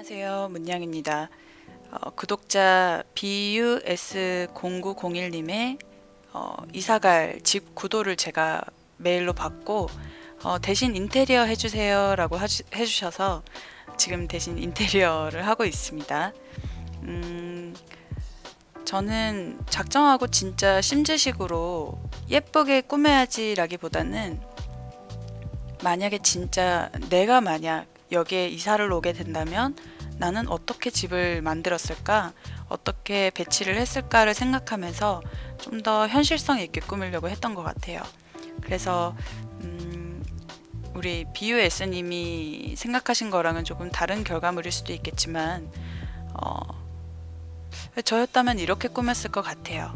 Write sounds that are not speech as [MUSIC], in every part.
안녕하세요. 문양입니다. 어, 구독자 BUS0901님의 어, 이사갈 집 구도를 제가 메일로 받고 어, 대신 인테리어 해주세요 라고 하주, 해주셔서 지금 대신 인테리어를 하고 있습니다. 음, 저는 작정하고 진짜 심즈식으로 예쁘게 꾸며야지 라기보다는 만약에 진짜 내가 만약 여기에 이사를 오게 된다면 나는 어떻게 집을 만들었을까? 어떻게 배치를 했을까를 생각하면서 좀 더 현실성 있게 꾸미려고 했던 것 같아요. 그래서 음, 우리 BUS님이 생각하신 거랑은 조금 다른 결과물일 수도 있겠지만 어, 저였다면 이렇게 꾸몄을 것 같아요.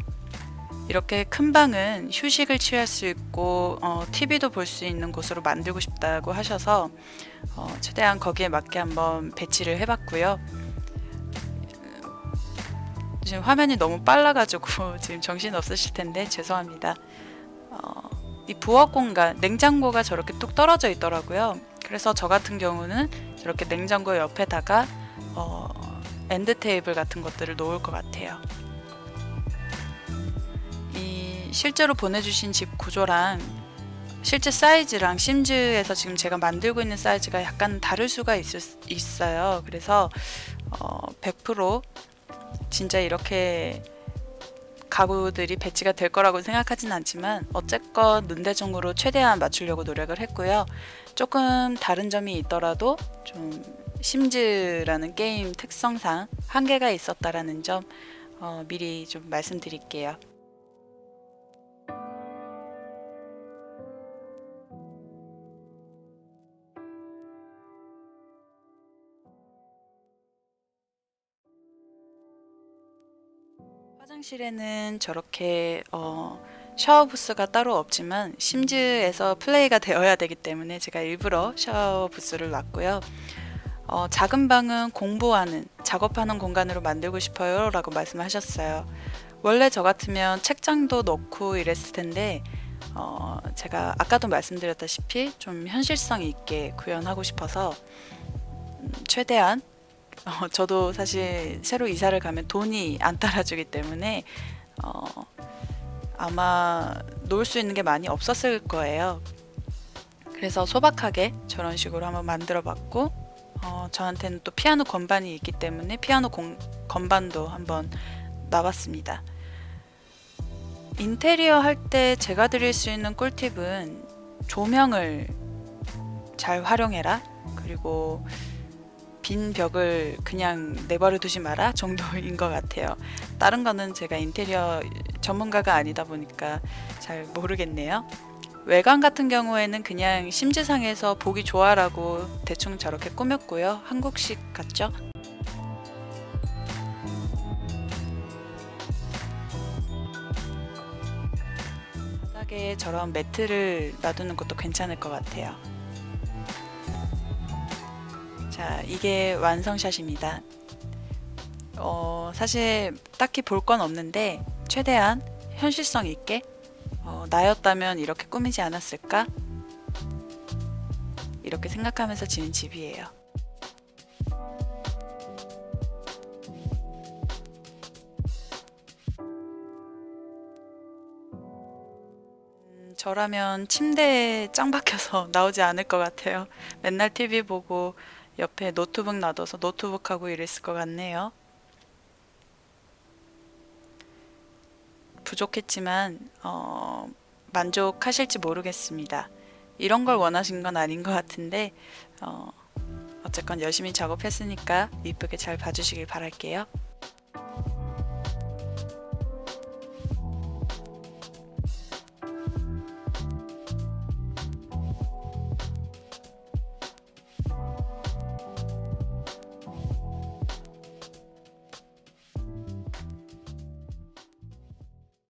이렇게 큰 방은 휴식을 취할 수 있고 어, TV도 볼 수 있는 곳으로 만들고 싶다고 하셔서 어, 최대한 거기에 맞게 한번 배치를 해봤고요. 지금 화면이 너무 빨라가지고 [LAUGHS] 지금 정신 없으실 텐데 죄송합니다. 어, 이 부엌 공간 냉장고가 저렇게 뚝 떨어져 있더라고요. 그래서 저 같은 경우는 저렇게 냉장고 옆에다가 어, 엔드 테이블 같은 것들을 놓을 것 같아요. 이 실제로 보내주신 집 구조랑 실제 사이즈랑 심즈에서 지금 제가 만들고 있는 사이즈가 약간 다를 수가 있, 있어요. 그래서 어, 100% 진짜 이렇게 가구들이 배치가 될 거라고 생각하진 않지만 어쨌건 눈대중으로 최대한 맞추려고 노력을 했고요. 조금 다른 점이 있더라도 좀 심즈라는 게임 특성상 한계가 있었다라는 점 어, 미리 좀 말씀드릴게요. 화장실에는 저렇게 어, 샤워 부스가 따로 없지만 심즈에서 플레이가 되어야 되기 때문에 제가 일부러 샤워 부스를 놨고요. 어, 작은 방은 공부하는, 작업하는 공간으로 만들고 싶어요 라고 말씀하셨어요. 원래 저 같으면 책장도 넣고 이랬을 텐데 어, 제가 아까도 말씀드렸다시피 좀 현실성 있게 구현하고 싶어서 음, 최대한 [LAUGHS] 어, 저도 사실 새로 이사를 가면 돈이 안 따라주기 때문에 어, 아마 놓을 수 있는 게 많이 없었을 거예요. 그래서 소박하게 저런 식으로 한번 만들어 봤고 어, 저한테는 또 피아노 건반이 있기 때문에 피아노 공, 건반도 한번 놔봤습니다. 인테리어 할 때 제가 드릴 수 있는 꿀팁은 조명을 잘 활용해라. 그리고 빈 벽을 그냥 내버려 두지 마라 정도인 것 같아요. 다른 거는 제가 인테리어 전문가가 아니다 보니까 잘 모르겠네요. 외관 같은 경우에는 그냥 심지상에서 보기 좋아라고 대충 저렇게 꾸몄고요. 한국식 같죠? 바닥에 저런 매트를 놔두는 것도 괜찮을 것 같아요. 자, 이게 완성샷입니다. 어, 사실 딱히 볼 건 없는데 최대한 현실성 있게 어, 나였다면 이렇게 꾸미지 않았을까? 이렇게 생각하면서 지는 집이에요. 음, 저라면 침대에 짱 박혀서 [LAUGHS] 나오지 않을 것 같아요. 맨날 TV 보고 옆에 노트북 놔둬서 노트북하고 이랬을 것 같네요. 부족했지만 어, 만족하실지 모르겠습니다. 이런 걸 원하신 건 아닌 것 같은데 어, 어쨌건 열심히 작업했으니까 이쁘게 잘 봐주시길 바랄게요.